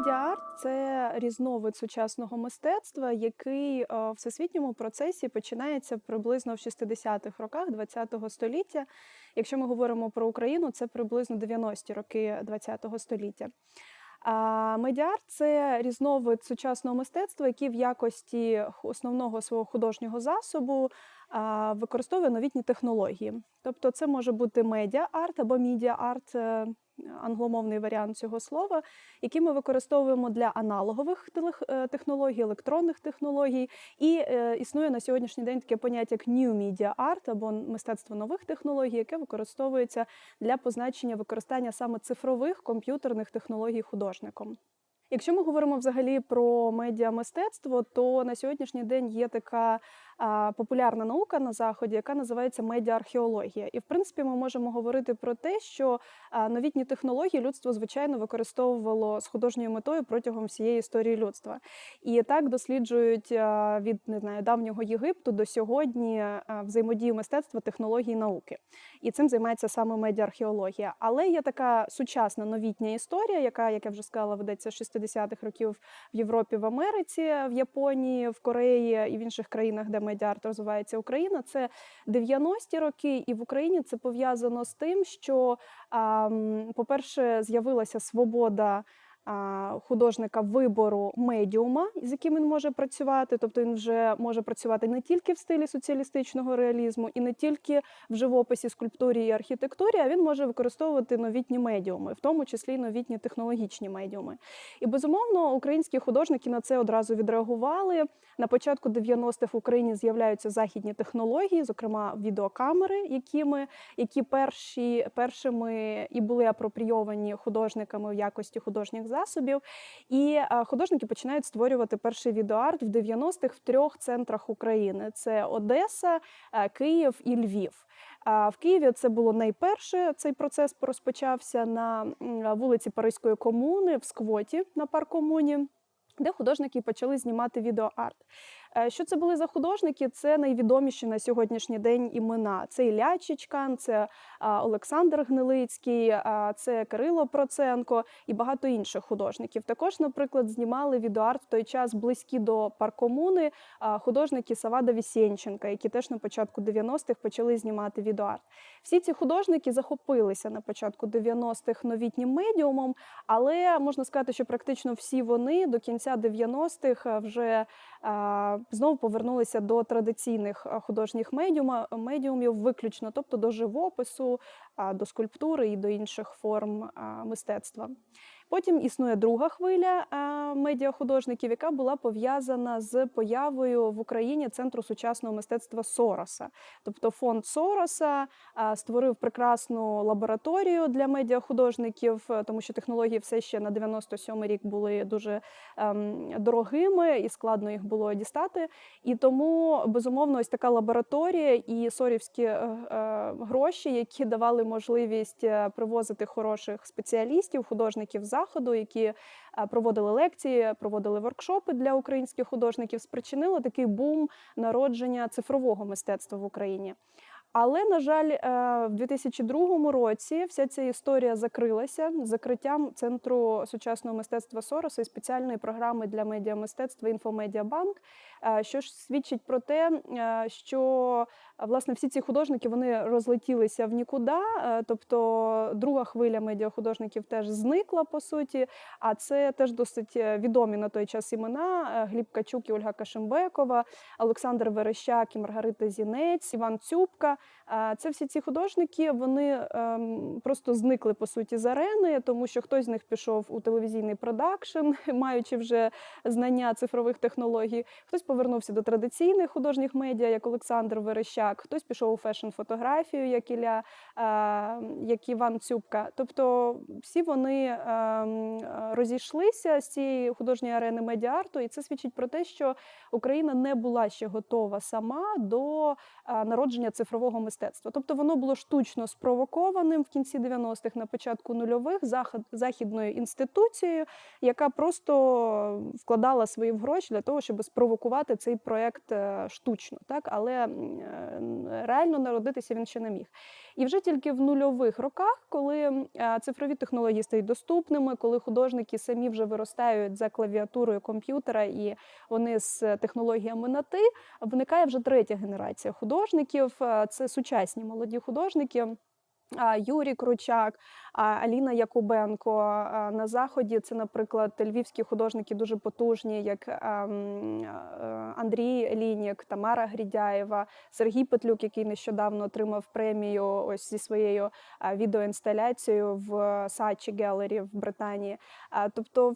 Медіа-арт – це різновид сучасного мистецтва, який е, в всесвітньому процесі починається приблизно в 60-х роках ХХ століття. Якщо ми говоримо про Україну, це приблизно 90-ті роки ХХ століття. А медіа-арт – це різновид сучасного мистецтва, який в якості основного свого художнього засобу використовує новітні технології. Тобто, це може бути медіа-арт або мідіа-арт. е, англомовний варіант цього слова, які ми використовуємо для аналогових е, технологій, електронних технологій. І е, існує на сьогоднішній день таке поняття як New Media Art або мистецтво нових технологій, яке використовується для позначення використання саме цифрових комп'ютерних технологій художником. Якщо ми говоримо взагалі про медіамистецтво, то на сьогоднішній день є така популярна наука на заході, яка називається медіаархеологія. І в принципі ми можемо говорити про те, що новітні технології людство звичайно використовувало з художньою метою протягом всієї історії людства. І так досліджують від не знаю давнього Єгипту до сьогодні взаємодію мистецтва, технологій, науки. І цим займається саме медіаархеологія. Але є така сучасна новітня історія, яка, як я вже сказала, ведеться з 60-х років в Європі, в Америці, в Японії, в Кореї і в інших країнах, де медіарт розвивається Україна. Це 90-ті роки, і в Україні це пов'язано з тим, що, по-перше, з'явилася свобода. Художника вибору медіума, з яким він може працювати, тобто він вже може працювати не тільки в стилі соціалістичного реалізму, і не тільки в живописі, скульптурі і архітектурі, а він може використовувати новітні медіуми, в тому числі новітні технологічні медіуми. І безумовно, українські художники на це одразу відреагували. На початку 90-х в Україні з'являються західні технології, зокрема відеокамери, якими які перші першими і були апропрійовані художниками в якості художніх засобів. І е, художники починають створювати перший відеоарт в 90-х в трьох центрах України: це Одеса, е, Київ і Львів. А в Києві це було найперше. Цей процес розпочався на вулиці Паризької комуни в Сквоті на паркомуні, де художники почали знімати відеоарт. Е, Що це були за художники? Це найвідоміші на сьогоднішній день імена. Це Ілля Чичкан, це Олександр Гнилицький, це Кирило Проценко і багато інших художників. Також, наприклад, знімали відеоарт в той час близькі до паркомуни художники Савада Вісєнченка, які теж на початку 90-х почали знімати відеоарт. Всі ці художники захопилися на початку 90-х новітнім медіумом, але можна сказати, що практично всі вони до кінця 90-х вже а, знову повернулися до традиційних художніх медіумів, виключно, тобто до живопису, до скульптури і до інших форм мистецтва. Потім існує друга хвиля медіахудожників, яка була пов'язана з появою в Україні центру сучасного мистецтва Сороса. Тобто фонд Сороса створив прекрасну лабораторію для медіахудожників, е, тому що технології все ще на 97 рік були дуже ем, дорогими і складно їх було дістати. І тому безумовно ось така лабораторія і сорівські е, е, гроші, які давали можливість е, привозити хороших спеціалістів, художників з заходу, які е, проводили лекції, проводили воркшопи для українських художників, спричинило такий бум народження цифрового мистецтва в Україні. Але на жаль, е, в 2002 році вся ця історія закрилася закриттям центру сучасного мистецтва Сороса і спеціальної програми для медіамистецтва Інфомедіабанк, що ж свідчить про те, е, що е, власне всі ці художники вони розлетілися в нікуди. е, Тобто друга хвиля медіахудожників теж зникла по суті. А це теж досить е, відомі на той час імена: е, Гліб Качук і Ольга Кашембекова, Олександр Верещак і Маргарита Зінець, Іван Цюбка. Е, Це всі ці художники вони ем, просто зникли по суті з арени, тому що хтось з них пішов у телевізійний продакшн, маючи вже знання цифрових технологій. Хтось повернувся до традиційних художніх медіа, як Олександр Верещак, хтось пішов у фешн-фотографію, як Ілля, е, як Іван Цюбка. Тобто всі вони е, розійшлися з цієї художньої арени медіарту, і це свідчить про те, що Україна не була ще готова сама до е, народження цифрового мистецтва. Тобто воно було штучно спровокованим в кінці 90-х, на початку нульових захід, західною інституцією, яка просто вкладала свої гроші для того, щоб спровокувати цей проект е, штучно, так але е, реально народитися він ще не міг. І вже тільки в нульових роках, коли е, цифрові технології стають доступними, коли художники самі вже виростають за клавіатурою комп'ютера і вони з технологіями на ти, виникає вже третя генерація художників. Це сучасні молоді художники. Юрій Кручак, а, Аліна Якубенко на заході. Це, наприклад, львівські художники дуже потужні, як ем, Андрій Лінік, Тамара Грідяєва, Сергій Петлюк, який нещодавно отримав премію ось зі своєю відеоінсталяцією в Сачі Гелері в Британії. Тобто,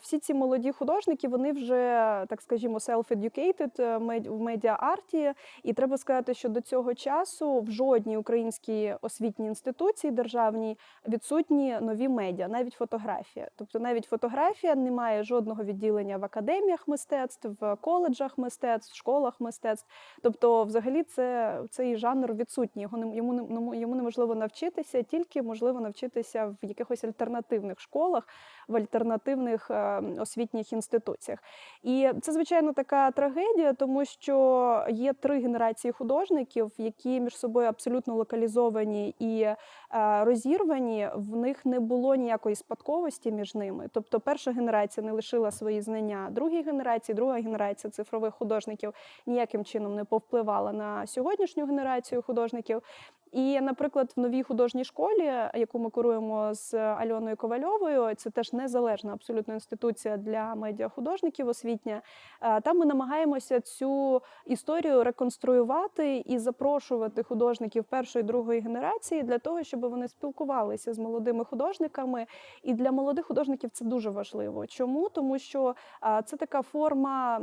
всі ці молоді художники вони вже так скажімо self-educated е, в медіа-арті. І треба сказати, що до цього часу в жодній українській освітній інституції державній відсутні нові медіа, навіть фотографія. Тобто, навіть фотографія не має жодного відділення в академіях мистецтв, в коледжах мистецтв, в школах мистецтв. Тобто, взагалі, це цей жанр відсутній. Його не йому не йому неможливо навчитися, тільки можливо навчитися в якихось альтернативних школах, в альтернативних е, освітніх інституціях. І це звичайно така трагедія, тому що є три генерації художників, які між собою абсолютно локалізовані і е, В них не було ніякої спадковості між ними. Тобто, перша генерація не лишила свої знання другій генерації, друга генерація цифрових художників ніяким чином не повпливала на сьогоднішню генерацію художників. І, наприклад, в новій художній школі, яку ми куруємо з Альоною Ковальовою, це теж незалежна абсолютно інституція для медіахудожників освітня. е, Там ми намагаємося цю історію реконструювати і запрошувати художників першої другої генерації для того, щоб вони спілкувалися з молодими художниками. І для молодих художників це дуже важливо. Чому? Тому що це така форма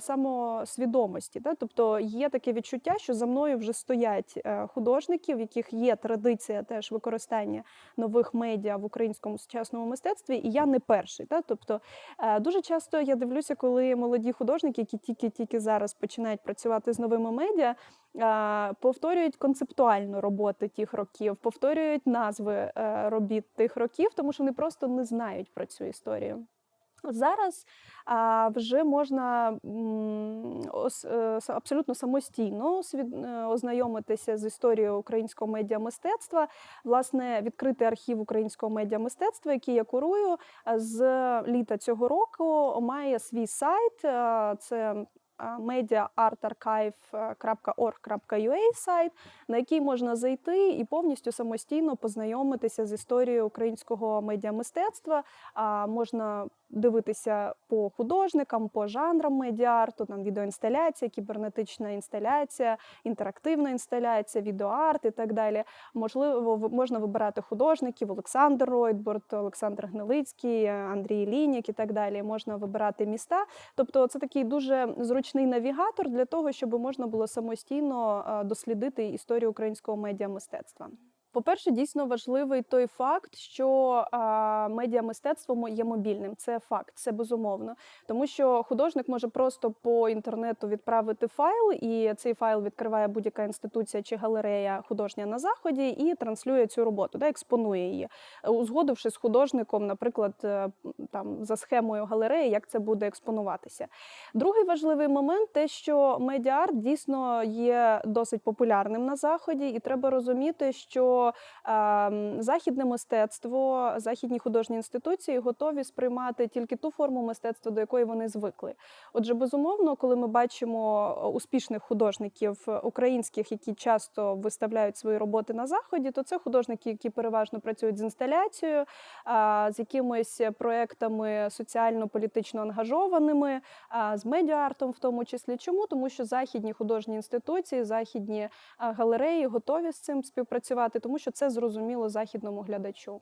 самосвідомості. Тобто є таке відчуття, що за мною вже стоять е, художники, в яких є традиція теж використання нових медіа в українському сучасному мистецтві, і я не перший. Да? Тобто е, дуже часто я дивлюся, коли молоді художники, які тільки-тільки зараз починають працювати з новими медіа, е, повторюють концептуально роботи тих років, повторюють назви е, робіт тих років, тому що вони просто не знають про цю історію. Зараз а, вже можна ос, е, абсолютно самостійно е, ознайомитися з історією українського медіамистецтва. Власне, відкритий архів українського медіамистецтва, який я курую, з літа цього року має свій сайт. Це mediaartarchive.org.ua сайт, на який можна зайти і повністю самостійно познайомитися з історією українського медіамистецтва. Можна дивитися по художникам, по жанрам медіарту, там відеоінсталяція, кібернетична інсталяція, інтерактивна інсталяція, відеоарт і так далі. Можливо, можна вибирати художників Олександр Ройтборд, Олександр Гнилицький, Андрій Лінік і так далі. Можна вибирати міста. Тобто, це такий дуже зручний навігатор для того, щоб можна було самостійно е, дослідити історію українського медіамистецтва. По-перше, дійсно важливий той факт, що медіамистецтво є мобільним. Це факт, це безумовно. Тому що художник може просто по інтернету відправити файл, і цей файл відкриває будь-яка інституція чи галерея художня на заході і транслює цю роботу, да, експонує її, узгодивши з художником, наприклад, е, там за схемою галереї, як це буде експонуватися. Другий важливий момент те, що медіарт дійсно є досить популярним на заході, і треба розуміти, що ем, західне мистецтво, західні художні інституції готові сприймати тільки ту форму мистецтва, до якої вони звикли. Отже, безумовно, коли ми бачимо е, успішних художників е, українських, які часто виставляють свої роботи на заході, то це художники, які переважно працюють з інсталяцією, а, з якимись проектами соціально-політично ангажованими, а, з медіаартом в тому числі. Чому? Тому що західні художні інституції, західні а, галереї готові з цим співпрацювати, тому що це зрозуміло західному глядачу.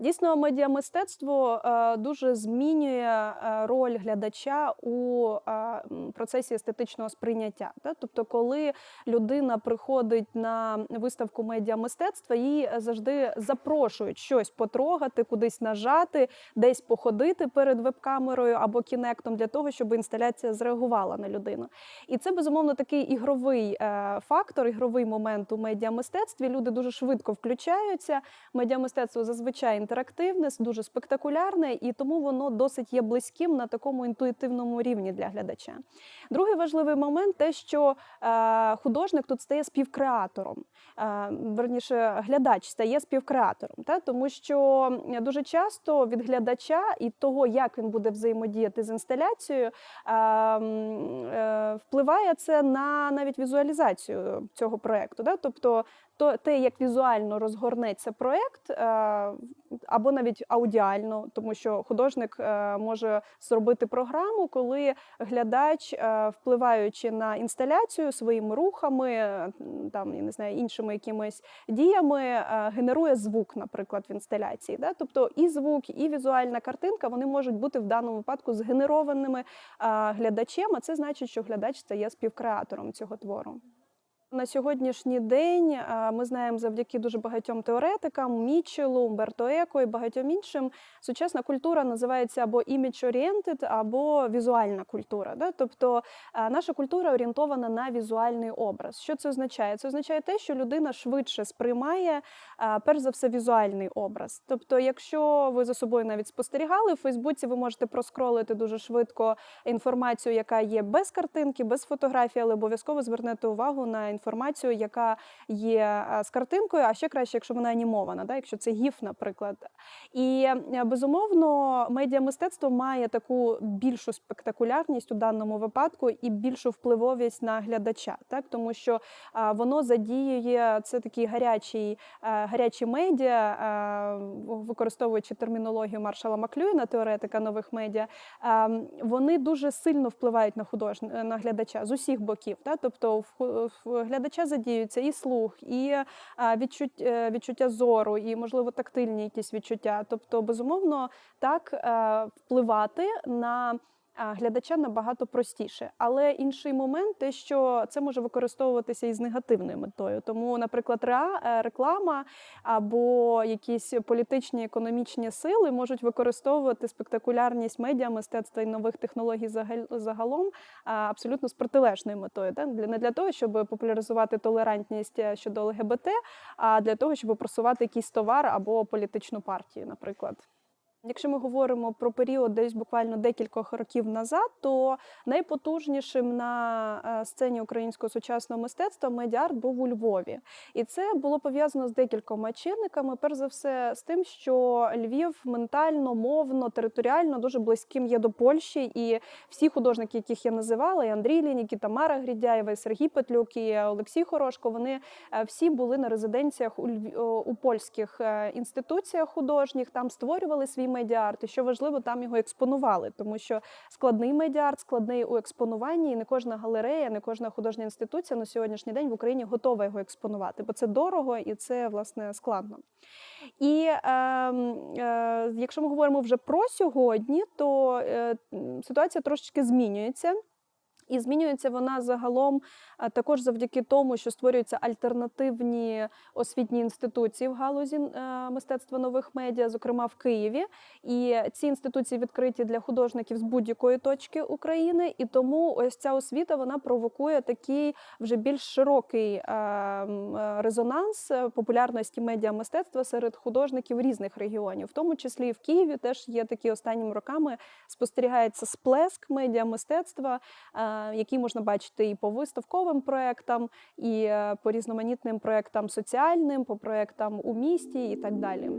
Дійсно, медіамистецтво е, дуже змінює е, роль глядача у е, процесі естетичного сприйняття. Тобто, коли людина приходить на виставку медіамистецтва, її завжди запрошують щось потрогати, кудись нажати, десь походити перед веб-камерою або кінектом для того, щоб інсталяція зреагувала на людину. І це безумовно такий ігровий фактор, ігровий момент у медіамистецтві. Люди дуже швидко включаються. Медіамистецтво зазвичай інтерактивне, дуже спектакулярне, і тому воно досить є близьким на такому інтуїтивному рівні для глядача. Другий важливий момент те, що е, художник тут стає співкреатором. Е, верніше, глядач стає співкреатором, та? тому що дуже часто від глядача і того, як він буде взаємодіяти з інсталяцією, е, впливає це на навіть візуалізацію цього проєкту. Тобто то, те, як візуально розгорнеться проєкт, е, або навіть аудіально, тому що художник е, може зробити програму, коли глядач, е, впливаючи на інсталяцію своїми рухами, там я не знаю, іншими якимись діями, генерує звук, наприклад, в інсталяції. Да? Тобто і звук, і візуальна картинка вони можуть бути в даному випадку згенерованими глядачем, а це значить, що глядач стає співкреатором цього твору. На сьогоднішній день ми знаємо завдяки дуже багатьом теоретикам, Мічелу, Умберто Еко і багатьом іншим. Сучасна культура називається або image-oriented, або візуальна культура. Да? Тобто наша культура орієнтована на візуальний образ. Що це означає? Це означає те, що людина швидше сприймає перш за все візуальний образ. Тобто, якщо ви за собою навіть спостерігали, в Фейсбуці ви можете проскролити дуже швидко інформацію, яка є без картинки, без фотографії, але обов'язково звернете увагу на інформацію, яка є е, з картинкою, а ще краще, якщо вона анімована, да? якщо це гіф, наприклад. І е, безумовно, медіамистецтво має таку більшу спектакулярність у даному випадку і більшу впливовість на глядача, так тому що воно задіює це такі гарячі, е, гарячі медіа, е, використовуючи термінологію Маршала Маклюїна, теоретика нових медіа, е, вони дуже сильно впливають на худож... на глядача з усіх боків. Та? Тобто глядача задіюється і слух, і відчуття, е, відчуття зору, і, можливо, тактильні якісь відчуття. Тобто, безумовно, так е, впливати на глядача набагато простіше. Але інший момент, те, що це може використовуватися і з негативною метою. Тому, наприклад, е, реклама або якісь політичні економічні сили можуть використовувати спектакулярність медіа, мистецтва і нових технологій загалом абсолютно з протилежною метою. Не для того, щоб популяризувати толерантність е, щодо ЛГБТ, а для того, щоб просувати якийсь товар або політичну партію, наприклад. Якщо ми говоримо про період десь буквально декількох років назад, то найпотужнішим на е, сцені українського сучасного мистецтва медіарт був у Львові. І це було пов'язано з декількома чинниками. Перш за все, з тим, що Львів ментально, мовно, територіально дуже близьким є до Польщі, і всі художники, яких я називала, і Андрій Лінік, і Тамара Грідяєва, і Сергій Петлюк, і Олексій Хорошко, вони е, всі були на резиденціях у, Львів, у польських е, інституціях художніх, там створювали свій медіарт. І що важливо, там його експонували, тому що складний медіарт, складний у експонуванні, і не кожна галерея, не кожна художня інституція на сьогоднішній день в Україні готова його експонувати, бо це дорого і це власне складно. І е, е, якщо ми говоримо вже про сьогодні, то е, ситуація трошечки змінюється. І змінюється вона загалом також завдяки тому, що створюються альтернативні освітні інституції в галузі е, мистецтва нових медіа, зокрема в Києві. І ці інституції відкриті для художників з будь-якої точки України. І тому ось ця освіта вона провокує такий вже більш широкий е, резонанс е, популярності медіамистецтва серед художників різних регіонів, в тому числі і в Києві теж є такі останніми роками спостерігається сплеск медіамистецтва, е, який можна бачити і по виставковим проектам, і е, по різноманітним проектам соціальним, по проектам у місті і так далі.